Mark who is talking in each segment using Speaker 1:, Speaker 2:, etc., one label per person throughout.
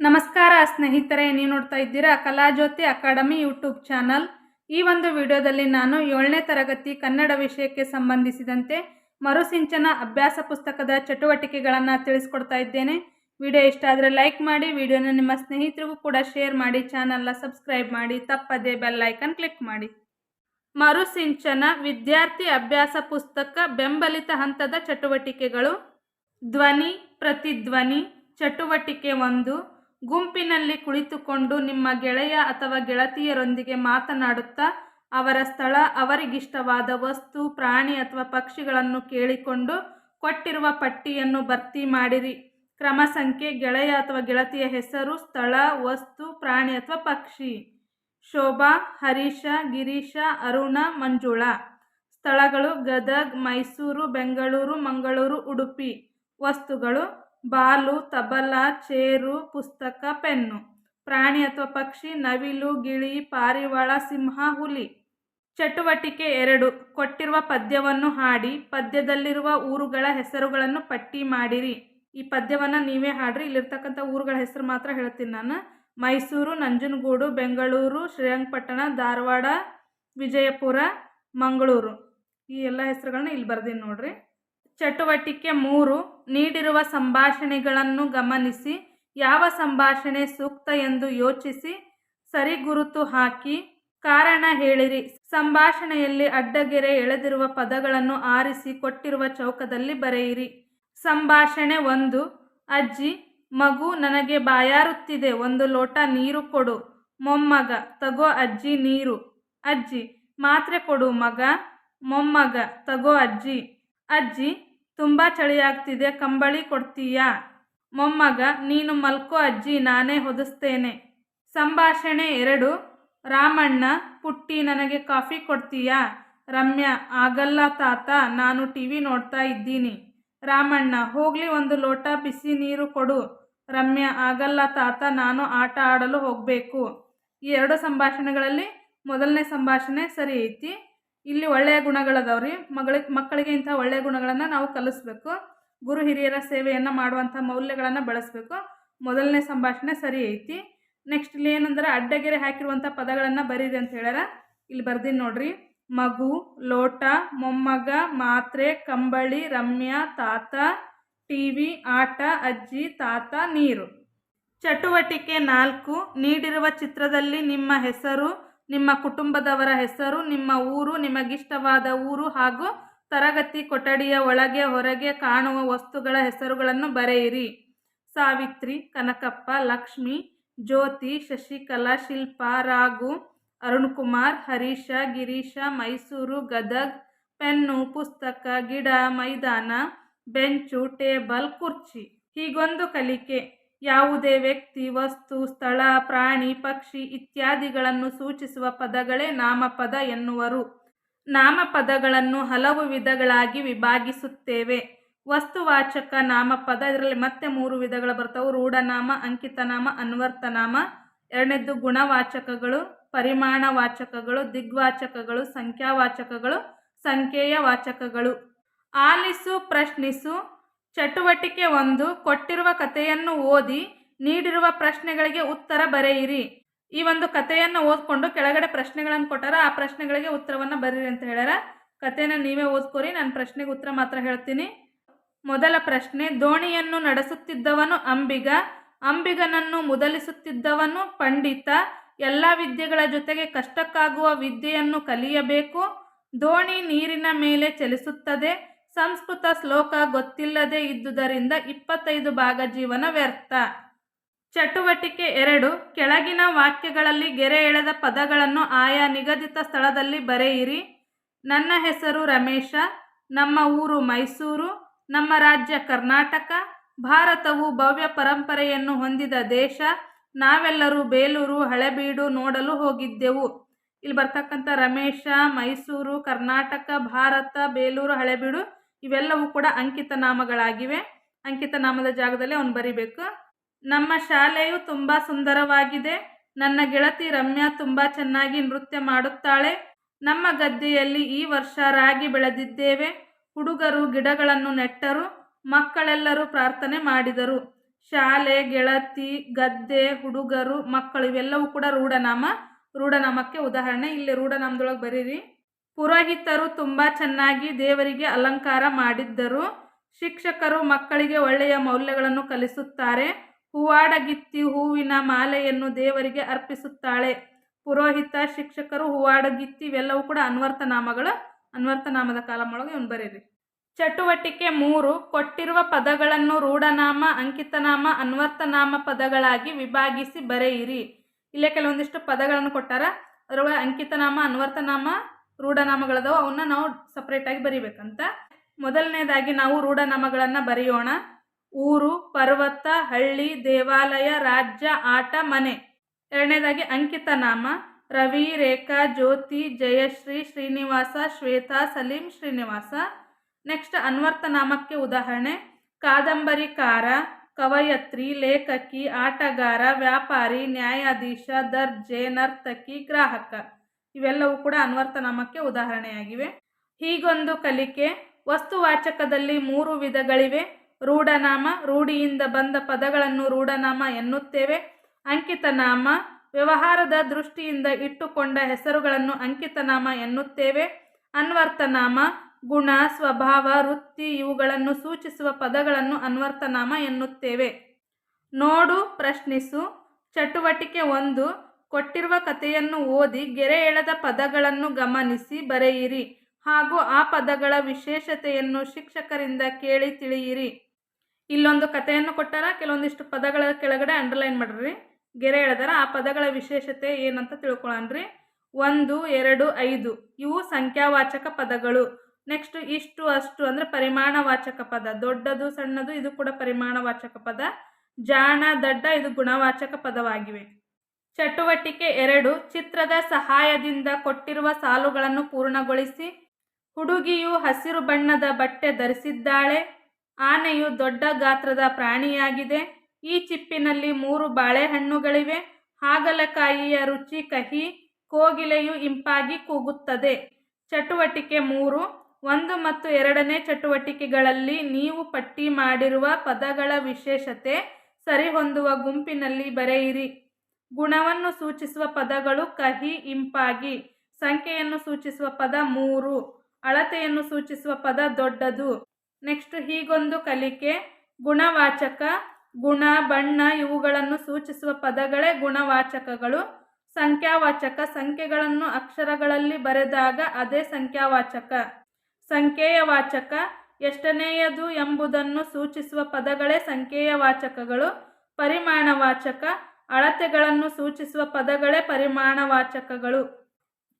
Speaker 1: ನಮಸ್ಕಾರ ಸ್ನೇಹಿತರೆ, ನೀವು ನೋಡ್ತಾ ಇದ್ದೀರಾ ಕಲಾಜ್ಯೋತಿ ಅಕಾಡೆಮಿ ಯೂಟ್ಯೂಬ್ ಚಾನಲ್. ಈ ಒಂದು ವಿಡಿಯೋದಲ್ಲಿ ನಾನು ಏಳನೇ ತರಗತಿ ಕನ್ನಡ ವಿಷಯಕ್ಕೆ ಸಂಬಂಧಿಸಿದಂತೆ ಮರುಸಿಂಚನ ಅಭ್ಯಾಸ ಪುಸ್ತಕದ ಚಟುವಟಿಕೆಗಳನ್ನು ತಿಳಿಸ್ಕೊಡ್ತಾ ಇದ್ದೇನೆ. ವಿಡಿಯೋ ಇಷ್ಟ ಆದರೆ ಲೈಕ್ ಮಾಡಿ, ವಿಡಿಯೋನ ನಿಮ್ಮ ಸ್ನೇಹಿತರಿಗೂ ಕೂಡ ಶೇರ್ ಮಾಡಿ, ಚಾನಲ್ನ ಸಬ್ಸ್ಕ್ರೈಬ್ ಮಾಡಿ, ತಪ್ಪದೇ ಬೆಲ್ ಐಕನ್ ಕ್ಲಿಕ್ ಮಾಡಿ. ಮರುಸಿಂಚನ ವಿದ್ಯಾರ್ಥಿ ಅಭ್ಯಾಸ ಪುಸ್ತಕ ಬೆಂಬಲಿತ ಹಂತದ ಚಟುವಟಿಕೆಗಳು. ಧ್ವನಿ, ಪ್ರತಿಧ್ವನಿ, ಚಟುವಟಿಕೆ ಒಂದು ಗುಂಪಿನಲ್ಲಿ ಕುಳಿತುಕೊಂಡು ನಿಮ್ಮ ಗೆಳೆಯ ಅಥವಾ ಗೆಳತಿಯರೊಂದಿಗೆ ಮಾತನಾಡುತ್ತಾ ಅವರ ಸ್ಥಳ, ಅವರಿಗಿಷ್ಟವಾದ ವಸ್ತು, ಪ್ರಾಣಿ ಅಥವಾ ಪಕ್ಷಿಗಳನ್ನು ಕೇಳಿಕೊಂಡು ಕೊಟ್ಟಿರುವ ಪಟ್ಟಿಯನ್ನು ಭರ್ತಿ ಮಾಡಿರಿ. ಕ್ರಮ ಸಂಖ್ಯೆ, ಗೆಳೆಯ ಅಥವಾ ಗೆಳತಿಯ ಹೆಸರು, ಸ್ಥಳ, ವಸ್ತು, ಪ್ರಾಣಿ ಅಥವಾ ಪಕ್ಷಿ. ಶೋಭಾ, ಹರೀಶ, ಗಿರೀಶ, ಅರುಣ, ಮಂಜುಳಾ. ಸ್ಥಳಗಳು ಗದಗ್, ಮೈಸೂರು, ಬೆಂಗಳೂರು, ಮಂಗಳೂರು, ಉಡುಪಿ. ವಸ್ತುಗಳು ಬಾಲು, ತಬಲ, ಚೇರು, ಪುಸ್ತಕ, ಪೆನ್ನು. ಪ್ರಾಣಿ ಅಥವಾ ಪಕ್ಷಿ, ನವಿಲು, ಗಿಳಿ, ಪಾರಿವಾಳ, ಸಿಂಹ, ಹುಲಿ. ಚಟುವಟಿಕೆ ಎರಡು. ಕೊಟ್ಟಿರುವ ಪದ್ಯವನ್ನು ಹಾಡಿ, ಪದ್ಯದಲ್ಲಿರುವ ಊರುಗಳ ಹೆಸರುಗಳನ್ನು ಪಟ್ಟಿ ಮಾಡಿರಿ. ಈ ಪದ್ಯವನ್ನು ನೀವೇ ಹಾಡ್ರಿ. ಇಲ್ಲಿರ್ತಕ್ಕಂಥ ಊರುಗಳ ಹೆಸರು ಮಾತ್ರ ಹೇಳ್ತೀನಿ ನಾನು. ಮೈಸೂರು, ನಂಜನಗೂಡು, ಬೆಂಗಳೂರು, ಶ್ರೀರಂಗಪಟ್ಟಣ, ಧಾರವಾಡ, ವಿಜಯಪುರ, ಮಂಗಳೂರು. ಈ ಎಲ್ಲ ಹೆಸರುಗಳನ್ನ ಇಲ್ಲಿ ಬರ್ದೀನಿ ನೋಡ್ರಿ. ಚಟುವಟಿಕೆ ಮೂರು. ನೀಡಿರುವ ಸಂಭಾಷಣೆಗಳನ್ನು ಗಮನಿಸಿ, ಯಾವ ಸಂಭಾಷಣೆ ಸೂಕ್ತ ಎಂದು ಯೋಚಿಸಿ, ಸರಿ ಗುರುತು ಹಾಕಿ, ಕಾರಣ ಹೇಳಿರಿ. ಸಂಭಾಷಣೆಯಲ್ಲಿ ಅಡ್ಡಗೆರೆ ಎಳೆದಿರುವ ಪದಗಳನ್ನು ಆರಿಸಿ ಕೊಟ್ಟಿರುವ ಚೌಕದಲ್ಲಿ ಬರೆಯಿರಿ. ಸಂಭಾಷಣೆ ಒಂದು, ಅಜ್ಜಿ, ಮಗು ನನಗೆ ಬಾಯಾರುತ್ತಿದೆ, ಒಂದು ಲೋಟ ನೀರು ಕೊಡು. ಮೊಮ್ಮಗ, ತಗೋ ಅಜ್ಜಿ ನೀರು. ಅಜ್ಜಿ, ಮಾತ್ರೆ ಕೊಡು ಮಗ. ಮೊಮ್ಮಗ, ತಗೋ ಅಜ್ಜಿ. ಅಜ್ಜಿ ತುಂಬ ಚಳಿಯಾಗ್ತಿದೆ, ಕಂಬಳಿ ಕೊಡ್ತೀಯಾ? ಮೊಮ್ಮಗ, ನೀನು ಮಲ್ಕೋ ಅಜ್ಜಿ, ನಾನೇ ಹೊದಿಸ್ತೇನೆ. ಸಂಭಾಷಣೆ ಎರಡು, ರಾಮಣ್ಣ, ಪುಟ್ಟಿ ನನಗೆ ಕಾಫಿ ಕೊಡ್ತೀಯಾ? ರಮ್ಯಾ, ಆಗಲ್ಲ ತಾತ, ನಾನು ಟಿ ವಿ ನೋಡ್ತಾ ಇದ್ದೀನಿ. ರಾಮಣ್ಣ, ಹೋಗಲಿ ಒಂದು ಲೋಟ ಬಿಸಿ ನೀರು ಕೊಡು. ರಮ್ಯಾ, ಆಗಲ್ಲ ತಾತ, ನಾನು ಆಟ ಆಡಲು ಹೋಗಬೇಕು. ಈ ಎರಡು ಸಂಭಾಷಣೆಗಳಲ್ಲಿ ಮೊದಲನೇ ಸಂಭಾಷಣೆ ಸರಿ ಐತಿ? ಇಲ್ಲಿ ಒಳ್ಳೆಯ ಗುಣಗಳದಾವ್ರಿ. ಮಗಳಿಗೆ, ಮಕ್ಕಳಿಗೆ ಇಂಥ ಒಳ್ಳೆಯ ಗುಣಗಳನ್ನು ನಾವು ಕಲಿಸ್ಬೇಕು. ಗುರು ಹಿರಿಯರ ಸೇವೆಯನ್ನು ಮಾಡುವಂಥ ಮೌಲ್ಯಗಳನ್ನು ಬಳಸಬೇಕು. ಮೊದಲನೇ ಸಂಭಾಷಣೆ ಸರಿ ಐತಿ. ನೆಕ್ಸ್ಟ್ ಇಲ್ಲಿ ಏನಂದ್ರೆ ಅಡ್ಡಗೆರೆ ಹಾಕಿರುವಂಥ ಪದಗಳನ್ನು ಬರೀರಿ ಅಂತ ಹೇಳ್ಯಾರ. ಇಲ್ಲಿ ಬರ್ದೀನಿ ನೋಡ್ರಿ. ಮಗು, ಲೋಟ, ಮೊಮ್ಮಗ, ಮಾತ್ರೆ, ಕಂಬಳಿ, ರಮ್ಯಾ, ತಾತ, ಟಿ ವಿ, ಆಟ, ಅಜ್ಜಿ, ತಾತ, ನೀರು. ಚಟುವಟಿಕೆ ನಾಲ್ಕು. ನೀಡಿರುವ ಚಿತ್ರದಲ್ಲಿ ನಿಮ್ಮ ಹೆಸರು ನಿಮ್ಮ ಕುಟುಂಬದವರ ಹೆಸರು, ನಿಮ್ಮ ಊರು, ನಿಮಗಿಷ್ಟವಾದ ಊರು ಹಾಗೂ ತರಗತಿ ಕೊಠಡಿಯ ಒಳಗೆ ಹೊರಗೆ ಕಾಣುವ ವಸ್ತುಗಳ ಹೆಸರುಗಳನ್ನು ಬರೆಯಿರಿ. ಸಾವಿತ್ರಿ, ಕನಕಪ್ಪ, ಲಕ್ಷ್ಮಿ, ಜ್ಯೋತಿ, ಶಶಿಕಲಾ, ಶಿಲ್ಪ, ರಾಘು ಅರುಣ್ ಕುಮಾರ್ ಹರೀಶ, ಗಿರೀಶ, ಮೈಸೂರು, ಗದಗ್, ಪೆನ್ನು, ಪುಸ್ತಕ, ಗಿಡ, ಮೈದಾನ, ಬೆಂಚು, ಟೇಬಲ್, ಕುರ್ಚಿ ಹೀಗೊಂದು ಕಲಿಕೆ. ಯಾವುದೇ ವ್ಯಕ್ತಿ, ವಸ್ತು, ಸ್ಥಳ, ಪ್ರಾಣಿ, ಪಕ್ಷಿ ಇತ್ಯಾದಿಗಳನ್ನು ಸೂಚಿಸುವ ಪದಗಳೇ ನಾಮಪದ ಎನ್ನುವರು. ನಾಮಪದಗಳನ್ನು ಹಲವು ವಿಧಗಳಾಗಿ ವಿಭಾಗಿಸುತ್ತೇವೆ. ವಸ್ತುವಾಚಕ ನಾಮಪದ, ಇದರಲ್ಲಿ ಮತ್ತೆ ಮೂರು ವಿಧಗಳು ಬರ್ತವೆ. ರೂಢನಾಮ, ಅಂಕಿತನಾಮ, ಅನ್ವರ್ತನಾಮ. ಎರಡನೇದು ಗುಣವಾಚಕಗಳು, ಪರಿಮಾಣವಾಚಕಗಳು, ದಿಗ್ವಾಚಕಗಳು, ಸಂಖ್ಯಾವಾಚಕಗಳು, ಸಂಖ್ಯೆಯ ವಾಚಕಗಳು. ಆಲಿಸು, ಪ್ರಶ್ನಿಸು ಚಟುವಟಿಕೆ ಒಂದು ಕೊಟ್ಟಿರುವ ಕಥೆಯನ್ನು ಓದಿ ನೀಡಿರುವ ಪ್ರಶ್ನೆಗಳಿಗೆ ಉತ್ತರ ಬರೆಯಿರಿ. ಈ ಒಂದು ಕಥೆಯನ್ನು ಓದ್ಕೊಂಡು ಕೆಳಗಡೆ ಪ್ರಶ್ನೆಗಳನ್ನು ಕೊಟ್ಟಾರ ಆ ಪ್ರಶ್ನೆಗಳಿಗೆ ಉತ್ತರವನ್ನು ಬರೀರಿ ಅಂತ ಹೇಳ್ಯಾರ. ಕಥೆನ ನೀವೇ ಓದ್ಕೊರಿ, ನಾನು ಪ್ರಶ್ನೆಗೆ ಉತ್ತರ ಮಾತ್ರ ಹೇಳ್ತೀನಿ. ಮೊದಲ ಪ್ರಶ್ನೆ, ದೋಣಿಯನ್ನು ನಡೆಸುತ್ತಿದ್ದವನು ಅಂಬಿಗ, ಅಂಬಿಗನನ್ನು ಮುದಲಿಸುತ್ತಿದ್ದವನು ಪಂಡಿತ. ಎಲ್ಲ ವಿದ್ಯೆಗಳ ಜೊತೆಗೆ ಕಷ್ಟಕ್ಕಾಗುವ ವಿದ್ಯೆಯನ್ನು ಕಲಿಯಬೇಕು. ದೋಣಿ ನೀರಿನ ಮೇಲೆ ಚಲಿಸುತ್ತದೆ. ಸಂಸ್ಕೃತ ಶ್ಲೋಕ ಗೊತ್ತಿಲ್ಲದೆ ಇದ್ದುದರಿಂದ ಇಪ್ಪತ್ತೈದು ಭಾಗ ಜೀವನ ವ್ಯರ್ಥ. ಚಟುವಟಿಕೆ ಎರಡು, ಕೆಳಗಿನ ವಾಕ್ಯಗಳಲ್ಲಿ ಗೆರೆ ಎಳೆದ ಪದಗಳನ್ನು ಆಯಾ ನಿಗದಿತ ಸ್ಥಳದಲ್ಲಿ ಬರೆಯಿರಿ. ನನ್ನ ಹೆಸರು ರಮೇಶ, ನಮ್ಮ ಊರು ಮೈಸೂರು, ನಮ್ಮ ರಾಜ್ಯ ಕರ್ನಾಟಕ, ಭಾರತವು ಭವ್ಯ ಪರಂಪರೆಯನ್ನು ಹೊಂದಿದ ದೇಶ, ನಾವೆಲ್ಲರೂ ಬೇಲೂರು, ಹಳೆಬೀಡು ನೋಡಲು ಹೋಗಿದ್ದೆವು. ಇಲ್ಲಿ ಬರ್ತಕ್ಕಂಥ ರಮೇಶ, ಮೈಸೂರು, ಕರ್ನಾಟಕ, ಭಾರತ, ಬೇಲೂರು, ಹಳೆಬೀಡು ಇವೆಲ್ಲವೂ ಕೂಡ ಅಂಕಿತ ನಾಮಗಳಾಗಿವೆ. ಅಂಕಿತ ನಾಮದ ಜಾಗದಲ್ಲಿ ಅವನು ಬರಿಬೇಕು, ನಮ್ಮ ಶಾಲೆಯು ತುಂಬ ಸುಂದರವಾಗಿದೆ. ನನ್ನ ಗೆಳತಿ ರಮ್ಯಾ ತುಂಬ ಚೆನ್ನಾಗಿ ನೃತ್ಯ ಮಾಡುತ್ತಾಳೆ. ನಮ್ಮ ಗದ್ದೆಯಲ್ಲಿ ಈ ವರ್ಷ ರಾಗಿ ಬೆಳೆದಿದ್ದೇವೆ. ಹುಡುಗರು ಗಿಡಗಳನ್ನು ನೆಟ್ಟರು. ಮಕ್ಕಳೆಲ್ಲರೂ ಪ್ರಾರ್ಥನೆ ಮಾಡಿದರು. ಶಾಲೆ, ಗೆಳತಿ, ಗದ್ದೆ, ಹುಡುಗರು, ಮಕ್ಕಳು ಇವೆಲ್ಲವೂ ಕೂಡ ರೂಢನಾಮ. ರೂಢನಾಮಕ್ಕೆ ಉದಾಹರಣೆ. ಇಲ್ಲಿ ರೂಢನಾಮದೊಳಗೆ ಬರೀರಿ. ಪುರೋಹಿತರು ತುಂಬ ಚೆನ್ನಾಗಿ ದೇವರಿಗೆ ಅಲಂಕಾರ ಮಾಡಿದ್ದರು. ಶಿಕ್ಷಕರು ಮಕ್ಕಳಿಗೆ ಒಳ್ಳೆಯ ಮೌಲ್ಯಗಳನ್ನು ಕಲಿಸುತ್ತಾರೆ. ಹೂವಾಡಗಿತ್ತಿ ಹೂವಿನ ಮಾಲೆಯನ್ನು ದೇವರಿಗೆ ಅರ್ಪಿಸುತ್ತಾಳೆ. ಪುರೋಹಿತ, ಶಿಕ್ಷಕರು ಹೂವಾಡಗಿತ್ತಿ ಇವೆಲ್ಲವೂ ಕೂಡ ಅನ್ವರ್ಥನಾಮಗಳು ಅನ್ವರ್ಥನಾಮದ ಕಾಲಮೊಳಗೆ ಒಳಗೆ ಬರೀರಿ. ಚಟುವಟಿಕೆ ಮೂರು, ಕೊಟ್ಟಿರುವ ಪದಗಳನ್ನು ರೂಢನಾಮ, ಅಂಕಿತನಾಮ ಅನ್ವರ್ಥನಾಮ ಪದಗಳಾಗಿ ವಿಭಾಗಿಸಿ ಬರೆಯಿರಿ. ಇಲ್ಲೇ ಕೆಲವೊಂದಿಷ್ಟು ಪದಗಳನ್ನು ಕೊಟ್ಟಾರ. ಅದರೊಳಗೆ ಅಂಕಿತನಾಮ ಅನ್ವರ್ಥನಾಮ ರೂಢನಾಮಗಳದವು, ಅವನ್ನ ನಾವು ಸಪ್ರೇಟಾಗಿ ಬರಿಬೇಕಂತ. ಮೊದಲನೇದಾಗಿ ನಾವು ರೂಢನಾಮಗಳನ್ನು ಬರೆಯೋಣ. ಊರು, ಪರ್ವತ, ಹಳ್ಳಿ, ದೇವಾಲಯ, ರಾಜ್ಯ, ಆಟ, ಮನೆ. ಎರಡನೇದಾಗಿ ಅಂಕಿತನಾಮ. ರವಿ, ರೇಖಾ, ಜ್ಯೋತಿ, ಜಯಶ್ರೀ, ಶ್ರೀನಿವಾಸ, ಶ್ವೇತಾ, ಸಲೀಂ, ಶ್ರೀನಿವಾಸ. ನೆಕ್ಸ್ಟ್ ಅನ್ವರ್ಥ ನಾಮಕ್ಕೆ ಉದಾಹರಣೆ. ಕಾದಂಬರಿಕಾರ, ಕವಯತ್ರಿ, ಲೇಖಕಿ, ಆಟಗಾರ, ವ್ಯಾಪಾರಿ, ನ್ಯಾಯಾಧೀಶ, ದರ್ಜೆ, ನರ್ತಕಿ, ಗ್ರಾಹಕ. ಇವೆಲ್ಲವೂ ಕೂಡ ಅನ್ವರ್ಥ ನಾಮಕ್ಕೆ ಉದಾಹರಣೆಯಾಗಿವೆ. ಹೀಗೊಂದು ಕಲಿಕೆ, ವಸ್ತುವಾಚಕದಲ್ಲಿ ಮೂರು ವಿಧಗಳಿವೆ. ರೂಢನಾಮ, ರೂಢಿಯಿಂದ ಬಂದ ಪದಗಳನ್ನು ರೂಢನಾಮ ಎನ್ನುತ್ತೇವೆ. ಅಂಕಿತನಾಮ, ವ್ಯವಹಾರದ ದೃಷ್ಟಿಯಿಂದ ಇಟ್ಟುಕೊಂಡ ಹೆಸರುಗಳನ್ನು ಅಂಕಿತನಾಮ ಎನ್ನುತ್ತೇವೆ. ಅನ್ವರ್ಥನಾಮ, ಗುಣ, ಸ್ವಭಾವ, ವೃತ್ತಿ ಇವುಗಳನ್ನು ಸೂಚಿಸುವ ಪದಗಳನ್ನು ಅನ್ವರ್ಥನಾಮ ಎನ್ನುತ್ತೇವೆ. ನೋಡು, ಪ್ರಶ್ನಿಸು, ಚಟುವಟಿಕೆ ಒಂದು ಕೊಟ್ಟಿರುವ ಕಥೆಯನ್ನು ಓದಿ ಗೆರೆ ಎಳೆದ ಪದಗಳನ್ನು ಗಮನಿಸಿ ಬರೆಯಿರಿ ಹಾಗೂ ಆ ಪದಗಳ ವಿಶೇಷತೆಯನ್ನು ಶಿಕ್ಷಕರಿಂದ ಕೇಳಿ ತಿಳಿಯಿರಿ. ಇಲ್ಲೊಂದು ಕಥೆಯನ್ನು ಕೊಟ್ಟಾರ, ಕೆಲವೊಂದಿಷ್ಟು ಪದಗಳ ಕೆಳಗಡೆ ಅಂಡರ್ಲೈನ್ ಮಾಡ್ರಿ. ಗೆರೆ ಎಳೆದಾರ ಆ ಪದಗಳ ವಿಶೇಷತೆ ಏನಂತ ತಿಳ್ಕೊಳ್ಳೋಣ್ರಿ ಒಂದು, ಎರಡು, ಐದು, ಇವು ಸಂಖ್ಯಾವಾಚಕ ಪದಗಳು. ನೆಕ್ಸ್ಟ್, ಇಷ್ಟು, ಅಷ್ಟು ಅಂದರೆ ಪರಿಮಾಣವಾಚಕ ಪದ. ದೊಡ್ಡದು, ಸಣ್ಣದು, ಇದು ಕೂಡ ಪರಿಮಾಣವಾಚಕ ಪದ. ಜಾಣ, ದಡ್ಡ, ಇದು ಗುಣವಾಚಕ ಪದವಾಗಿವೆ. ಚಟುವಟಿಕೆ ಎರಡು, ಚಿತ್ರದ ಸಹಾಯದಿಂದ ಕೊಟ್ಟಿರುವ ಸಾಲುಗಳನ್ನು ಪೂರ್ಣಗೊಳಿಸಿ, ಹುಡುಗಿಯು ಹಸಿರು ಬಣ್ಣದ ಬಟ್ಟೆ ಧರಿಸಿದ್ದಾಳೆ, ಆನೆಯು ದೊಡ್ಡ ಗಾತ್ರದ ಪ್ರಾಣಿಯಾಗಿದೆ, ಈ ಚಿಪ್ಪಿನಲ್ಲಿ ಮೂರು ಬಾಳೆಹಣ್ಣುಗಳಿವೆ, ಹಾಗಲಕಾಯಿಯ ರುಚಿ ಕಹಿ, ಕೋಗಿಲೆಯು ಇಂಪಾಗಿ ಕೂಗುತ್ತದೆ. ಚಟುವಟಿಕೆ ಮೂರು, ಒಂದು ಮತ್ತು ಎರಡನೇ ಚಟುವಟಿಕೆಗಳಲ್ಲಿ ನೀವು ಪಟ್ಟಿ ಮಾಡಿರುವ ಪದಗಳ ವಿಶೇಷತೆ ಸರಿಹೊಂದುವ ಗುಂಪಿನಲ್ಲಿ ಬರೆಯಿರಿ. ಗುಣವನ್ನು ಸೂಚಿಸುವ ಪದಗಳು ಕಹಿ, ಇಂಪಾಗಿ. ಸಂಖ್ಯೆಯನ್ನು ಸೂಚಿಸುವ ಪದ ಮೂರು. ಅಳತೆಯನ್ನು ಸೂಚಿಸುವ ಪದ ದೊಡ್ಡದು. ನೆಕ್ಸ್ಟ್ ಹೀಗೊಂದು ಕಲಿಕೆ. ಗುಣವಾಚಕ, ಗುಣ, ಬಣ್ಣ ಇವುಗಳನ್ನು ಸೂಚಿಸುವ ಪದಗಳೇ ಗುಣವಾಚಕಗಳು. ಸಂಖ್ಯಾವಾಚಕ, ಸಂಖ್ಯೆಗಳನ್ನು ಅಕ್ಷರಗಳಲ್ಲಿ ಬರೆದಾಗ ಅದೇ ಸಂಖ್ಯಾವಾಚಕ. ಸಂಖ್ಯೆಯ ವಾಚಕ ಎಷ್ಟನೆಯದು ಎಂಬುದನ್ನು ಸೂಚಿಸುವ ಪದಗಳೇ ಸಂಖ್ಯೆಯ ವಾಚಕಗಳು ಪರಿಮಾಣವಾಚಕ ಅಳತೆಗಳನ್ನು ಸೂಚಿಸುವ ಪದಗಳೇ ಪರಿಮಾಣವಾಚಕಗಳು.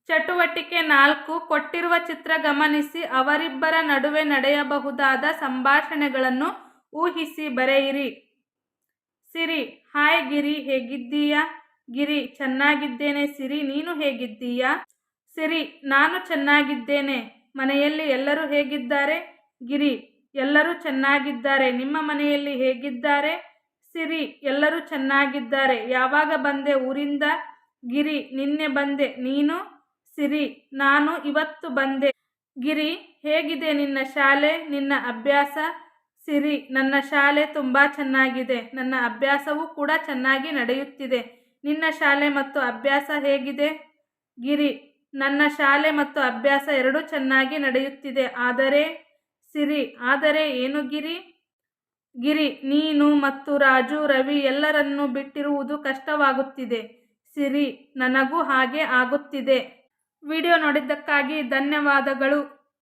Speaker 1: ಚಟುವಟಿಕೆ ನಾಲ್ಕು, ಕೊಟ್ಟಿರುವ ಚಿತ್ರ ಗಮನಿಸಿ ಅವರಿಬ್ಬರ ನಡುವೆ ನಡೆಯಬಹುದಾದ ಸಂಭಾಷಣೆಗಳನ್ನು ಊಹಿಸಿ ಬರೆಯಿರಿ. ಸಿರಿ, ಹಾಯ್ ಗಿರಿ, ಹೇಗಿದ್ದೀಯಾ? ಗಿರಿ, ಚೆನ್ನಾಗಿದ್ದೇನೆ ಸಿರಿ, ನೀನು ಹೇಗಿದ್ದೀಯಾ? ಸಿರಿ, ನಾನು ಚೆನ್ನಾಗಿದ್ದೇನೆ. ಮನೆಯಲ್ಲಿ ಎಲ್ಲರೂ ಹೇಗಿದ್ದಾರೆ? ಗಿರಿ, ಎಲ್ಲರೂ ಚೆನ್ನಾಗಿದ್ದಾರೆ. ನಿಮ್ಮ ಮನೆಯಲ್ಲಿ ಹೇಗಿದ್ದಾರೆ? ಸಿರಿ, ಎಲ್ಲರೂ ಚೆನ್ನಾಗಿದ್ದಾರೆ. ಯಾವಾಗ ಬಂದೆ ಊರಿಂದ? ಗಿರಿ, ನಿನ್ನೆ ಬಂದೆ. ನೀನು? ಸಿರಿ, ನಾನು ಇವತ್ತು ಬಂದೆ. ಗಿರಿ, ಹೇಗಿದೆ ನಿನ್ನ ಶಾಲೆ? ನಿನ್ನ ಅಭ್ಯಾಸ? ಸಿರಿ, ನನ್ನ ಶಾಲೆ ತುಂಬ ಚೆನ್ನಾಗಿದೆ. ನನ್ನ ಅಭ್ಯಾಸವೂ ಕೂಡ ಚೆನ್ನಾಗಿ ನಡೆಯುತ್ತಿದೆ. ನಿನ್ನ ಶಾಲೆ ಮತ್ತು ಅಭ್ಯಾಸ ಹೇಗಿದೆ? ಗಿರಿ, ನನ್ನ ಶಾಲೆ ಮತ್ತು ಅಭ್ಯಾಸ ಎರಡೂ ಚೆನ್ನಾಗಿ ನಡೆಯುತ್ತಿದೆ. ಆದರೆ, ಸಿರಿ, ಆದರೆ ಏನು ಗಿರಿ? ಗಿರಿ, ನೀನು ಮತ್ತು ರಾಜು, ರವಿ ಎಲ್ಲರನ್ನೂ ಬಿಟ್ಟಿರುವುದು ಕಷ್ಟವಾಗುತ್ತಿದೆ. ಸಿರಿ, ನನಗೂ ಹಾಗೆ ಆಗುತ್ತಿದೆ. ವಿಡಿಯೋ ನೋಡಿದ್ದಕ್ಕಾಗಿ ಧನ್ಯವಾದಗಳು.